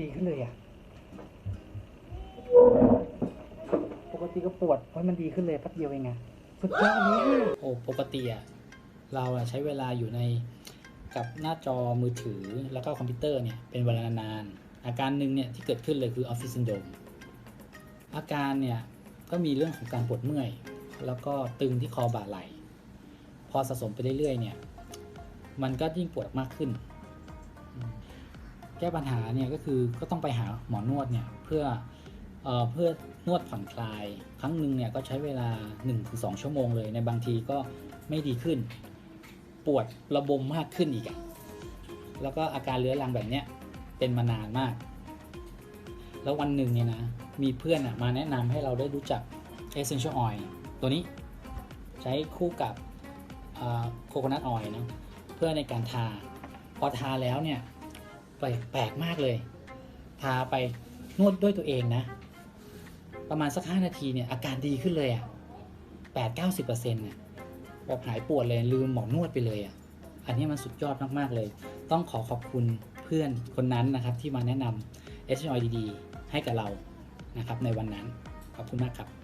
ดีขึ้นเลยอะ ปกติก็ปวดเพราะมันดีขึ้นเลยแป๊บเดียวเองไงสุดยอดเลยอะโอ้ปกติอะเราอะใช้เวลาอยู่ในกับหน้าจอมือถือแล้วก็คอมพิวเตอร์เนี่ยเป็นเวลานานๆอาการหนึ่งเนี่ยที่เกิดขึ้นเลยคือออฟฟิศซินโดรมอาการเนี่ยก็มีเรื่องของการปวดเมื่อย แล้วก็ตึงที่คอบ่าไหล่พอสะสมไปเรื่อยๆเนี่ย มันก็ยิ่งปวดมากขึ้น ก้ปัญหาเนี่ยก็คือก็ต้องไปหาหมอนวดเนี่ยเพื่อเอ่อเพื่อนวดผ่อนคลาย ครั้งหนึ่งเนี่ยก็ใช้เวลา 1-2 ชั่วโมงเลยในบางทีก็ไม่ดีขึ้น ปวดระบมมากขึ้นอีกอะแล้วก็อาการเรื้อรังแบบเนี้ยเป็นมานานมาก แล้ววันหนึ่งเนี่ยนะมีเพื่อนอะมาแนะนำให้เราได้รู้จัก Essential Oil ตัวนี้ใช้คู่กับโคโคนัทออยล์นะเพื่อในการทา พอทาแล้วเนี่ย แปลกแปลกมากเลยทาไปนวดด้วยตัวเองนะ ประมาณสัก5นาทีเนี่ยอาการดีขึ้นเลยอะ่ะแปดเก้าสิบเปอร์เซ็นต์เนี่ยแบบหายปวดเลยลืมหมอนวดไปเลยอะ่ะ อันนี้มันสุดยอดมากๆเลย ต้องขอขอบคุณเพื่อนคนนั้นนะครับที่มาแนะนำ s อ o ดีๆให้กับเรานะครับในวันนั้นขอบคุณมากครับ